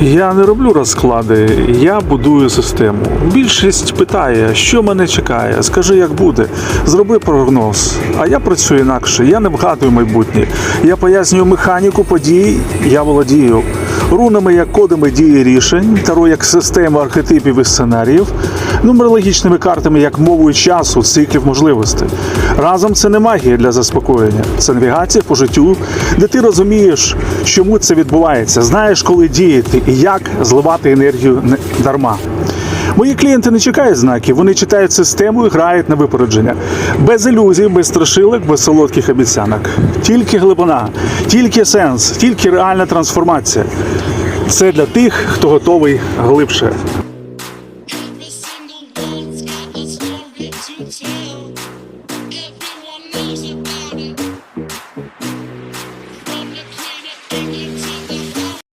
Я не роблю розклади, я будую систему. Більшість питає, що мене чекає. Скажи, як буде. Зроби прогноз. А я працюю інакше. Я не вгадую майбутнє. Я пояснюю механіку подій, я володію. Рунами як кодами дії рішень, таро як система архетипів і сценаріїв, нумерологічними картами як мовою часу, циклів можливостей. Разом це не магія для заспокоєння, це навігація по життю, де ти розумієш, чому це відбувається, знаєш, коли діяти і як зливати енергію не дарма. Мої клієнти не чекають знаків, вони читають систему і грають на випередження. Без ілюзій, без страшилок, без солодких обіцянок. Тільки глибина, тільки сенс, тільки реальна трансформація. Це для тих, хто готовий глибше.